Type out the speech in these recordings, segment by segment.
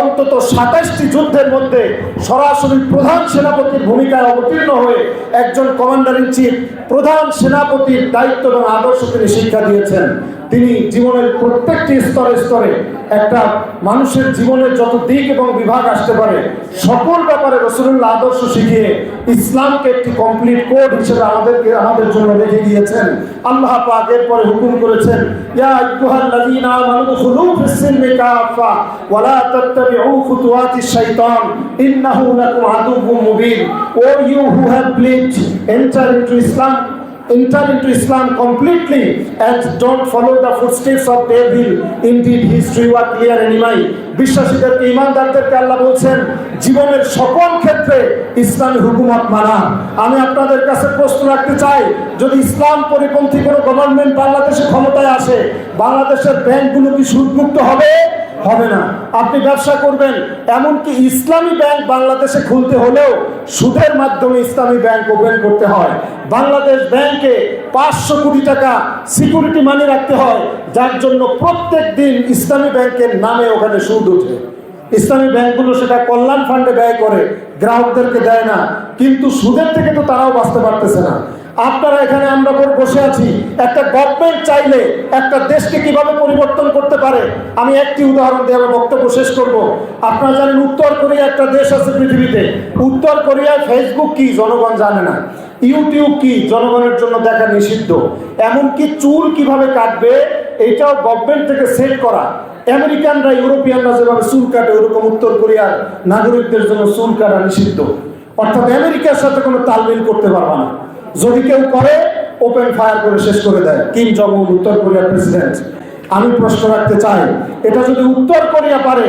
অন্তত সাতাশটি যুদ্ধের মধ্যে সরাসরি প্রধান সেনাপতির ভূমিকায় অবতীর্ণ হয়ে একজন কমান্ডার ইন চিফ, প্রধান সেনাপতির দায়িত্ব এবং আদর্শ তিনি শিক্ষা দিয়েছেন। তিনি জীবনের প্রত্যেকটি স্তরে স্তরে একটা মানুষের জীবনের যত দিক এবং বিভাগ আসতে পারে, সকল ব্যাপারে রসুল্লাহ আদর্শ শিখিয়ে ইসলামকে একটি কমপ্লিট কোড হিসেবে আমাদেরকে, আমাদের জন্য রেখে দিয়েছেন আল্লাহ পাক এরপরে হুকুম করেছেন you who Islam enter into Islam completely and don't follow the footsteps of devil. Indeed, his true are clear enemy. বিশ্বাসীদেরকে ইমানদারদেরকে আল্লাহ বলছেন জীবনের সকল ক্ষেত্রে ইসলামী হুকুমত মানা আমি আপনাদের কাছে প্রশ্ন রাখতে চাই যদি ইসলাম পরিপন্থী কোনো গভর্নমেন্ট বাংলাদেশে ক্ষমতায় আসে বাংলাদেশের ব্যাংকগুলো কি সুদমুক্ত হবে হবে না। আপনি ব্যবসা করবেন, এমনকি ইসলামী ব্যাংক বাংলাদেশে খুলতে হলেও সুদের মাধ্যমে ইসলামী ব্যাংক ওপেন করতে হয়। বাংলাদেশ ব্যাংকে পাঁচশো কোটি টাকা সিকিউরিটি মানি রাখতে হয়, যার জন্য প্রত্যেক দিন ইসলামী ব্যাংকের নামে ওখানে সুদ উঠে ইসলামী ব্যাংকগুলো সেটা কল্যাণ ফান্ডে ব্যয় করে, গ্রাহকদেরকে দেয় না, কিন্তু সুদের থেকে তো তারাও বাঁচতে পারতেছে না। আপনারা এখানে আমরা বসে আছি। একটা গভর্নমেন্ট চাইলে একটা দেশকে কীভাবে পরিবর্তন করতে পারে? আমি একটি উদাহরণ দিয়ে আমার বক্তব্য শেষ করব। আপনারা জানেন উত্তর কোরিয়া একটা দেশ আছে পৃথিবীতে। উত্তর কোরিয়ায় ফেসবুক কি জনগণ জানে না। ইউটিউব কি জনগণের জন্য দেখা নিষিদ্ধ। এমনকি চুল কীভাবে কাটবে, এটাও গভর্নমেন্ট থেকে সেট করা। আমেরিকানরা, ইউরোপিয়ানরা যেভাবে চুল কাটে, ওরকম উত্তর কোরিয়ার নাগরিকদের জন্য চুল কাটা নিষিদ্ধ। অর্থাৎ আমেরিকার সাথে কোনো তালমিল করতে পারবে না। যদি কেউ করে ওপেন ফায়ার করে শেষ করে দেয়। কিম জং উত্তর কোরিয়ার প্রেসিডেন্ট। আমি প্রশ্ন রাখতে চাই, এটা যদি উত্তর কোরিয়া পারে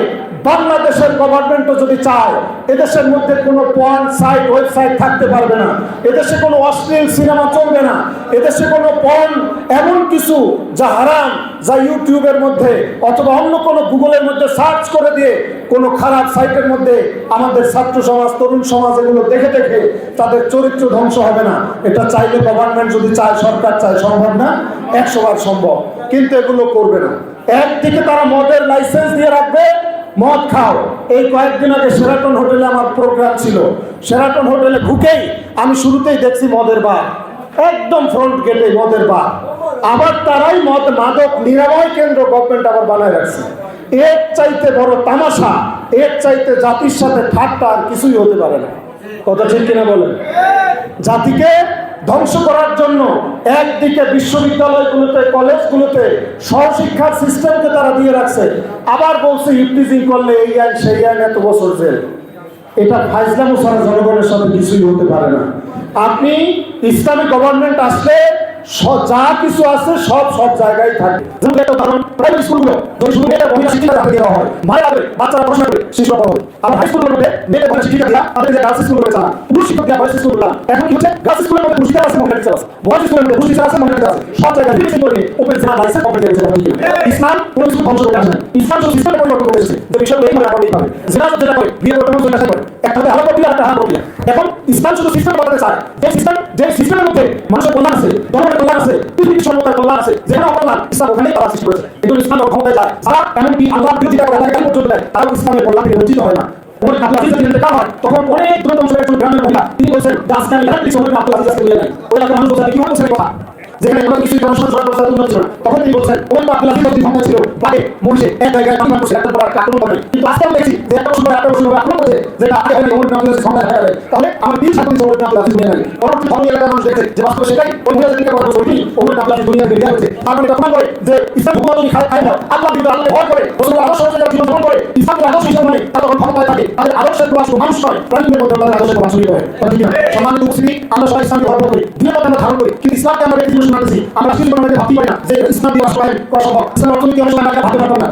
বাংলাদেশের গভর্নমেন্টও যদি চায়, এদেশের মধ্যে কোনো পয়েন্ট সাইট ওয়েবসাইট থাকতে পারবে না। এদেশে কোনো অশ্লীল সিনেমা চলবে না। এদেশে কোনো পয়েন্ট এমন কিছু যা হারাম, যা ইউটিউবের মধ্যে অথবা অন্য কোনো গুগলের মধ্যে সার্চ করে দিয়ে কোনো খারাপ সাইটের মধ্যে আমাদের ছাত্র সমাজ, তরুণ সমাজ এগুলো দেখে দেখে তাদের চরিত্র ধ্বংস হবে না। এটা চাইলে গভর্নমেন্ট যদি চায়, সরকার চায়, সম্ভব না। একশো বার সম্ভব। কিন্তু এগুলো করবে না। একদিকে তারা মদের লাইসেন্স দিয়ে রাখবে মদ খাও। এই কয়েকদিন আগে সেরাটন হোটেলে আমার প্রোগ্রাম ছিল। সেরাটন হোটেলে ঢুকেই আমি শুরুতেই দেখছি মদের বার। একদম ফ্রন্ট গেটে মদের বার। আবার তারাই মদ মাদক নিরাময় কেন্দ্র গভর্নমেন্ট আবার বানায় রাখছে। এর চাইতে বড় তামাশা, এর চাইতে জাতির সাথে ঠাট্টা আর কিছুই হতে পারে না। কথা ঠিক কিনা বলেন? জাতিকে ধ্বংস করার জন্য একদিকে বিশ্ববিদ্যালয়গুলোতে, কলেজগুলোতে সহশিক্ষার সিস্টেমকে তারা দিয়ে রাখছে। আবার বলছে, ইফতিজিং করলে এই আইন, সেই আইন, এত বছর জেল। এটা ফাইজলামও সারা জনগণের সাথে কিছুই হতে পারে না। আপনি ইসলামিক গভর্নমেন্ট আসলে যা কিছু আছে সব সব জায়গায় থাকে। প্রাইমারি স্কুলগুলো আছে সব জায়গায় জানা ইসলাম যেটা বিয়ে একটা এখন মানুষের কল্যাণ আছে ধর্মের কল্যাণ আছে, পৃথিবীর সর্বতার কল্যাণ আছে, যেখানে অকল্যাণ ইসলাম ওখানেই তারা সৃষ্টি করেছে। কিন্তু ইসলাম ক্ষমতায় যায় যারা এমনকি আল্লাহ বিরোধিতা করে তারা পর্যন্ত দেয়? তারা ইসলামের কল্যাণ থেকে বঞ্চিত হয় না। ওখানে আব্দুল আজিজ যদি ইন্তেকাল হয়, তখন অনেক দ্রুত অংশ একজন গ্রামের মহিলা, তিনি বলছেন গাছটা আমি ইলেকট্রিক সময় আব্দুল আজিজকে নিয়ে নেয় ওই মানুষ বলছে কি এই কথা। যেখানে কোনো কিছু জনসংখ্যা সরকার ব্যবস্থা উন্নত ছিল। তখন তিনি বলছেন ওই আজিজ যদি ক্ষমতা ছিল বাড়ে মরছে এক জায়গায় আক্রমণ করছে একটা পর আক্রমণ করে কিন্তু আজকে আমরা দেখছি যে একটা বছর একটা বছর আক্রমণ করছে যেটা আগে হয়নি ওমর নামে ক্ষমতা দেখা যাবে তাহলে আমার তিন সাত দিন ওমর নামে আজিজ নিয়ে নেয় পরবর্তী ধর্মীয় এলাকার মানুষ দেখছে যে বাস্তবে সেটাই ওই মহিলা যেদিকে কথা বলছি ওমর নামে দুনিয়া বেরিয়ে হচ্ছে তার মানে প্রমাণ করে যে ইসলাম যদি খায় খায় না আল্লাহ দিবে আল্লাহ ভয় করে রসুল আদর্শ অনুযায়ী তাদের আদর্শের প্রবাস মানুষ নয়, প্রাণীদের মধ্যে তাদের আদর্শের প্রবাস হয় আমরা সবাই ইসলামকে গর্ব করি আমরা ধারণ করি, কিন্তু ইসলামকে আমরা আমরা ভাবতে পারি না যে ইসলাম দিয়ে বাস্তবায়ন করা সম্ভব। ইসলাম অর্থনীতি আমরা ভাবতে পারব না।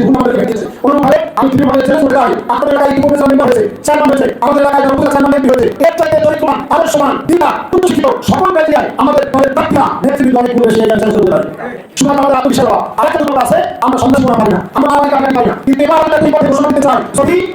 হুকুম আমাদের ভেঙেছে অনুরূপভাবে, আমি তুমি ভাবে ছেড়ে চলে যাই। আপনাদের এলাকায় ইতিপূর্বে চার মেম্বার হয়েছে, চার নাম হয়েছে, আমাদের এলাকায় জনপ্রিয় চার নাম এমপি হয়েছে, এর চাইতে উচ্চ শিক্ষিত, সকল আমাদের দলের প্রার্থীরা নেতৃত্ব অনেক পুরো সেই চলে যায় আছে, আমরা সন্দেশ না, আমরা না। আমরা যদি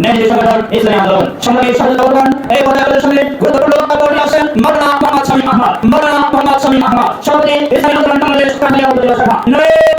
ন্যায় সংগঠন ইসলামী আন্দোলন। সাথে করবেন এই পর্যায়ে সামনে গুরুত্বপূর্ণ বক্তব্য নিয়ে আসেন মাওলানা মোহাম্মদ শামীম আহমদ। মাওলানা মোহাম্মদ শামীম আহমদ, সভাপতি ইসলামী আন্দোলন বাংলাদেশ কামিয়া তাকবীর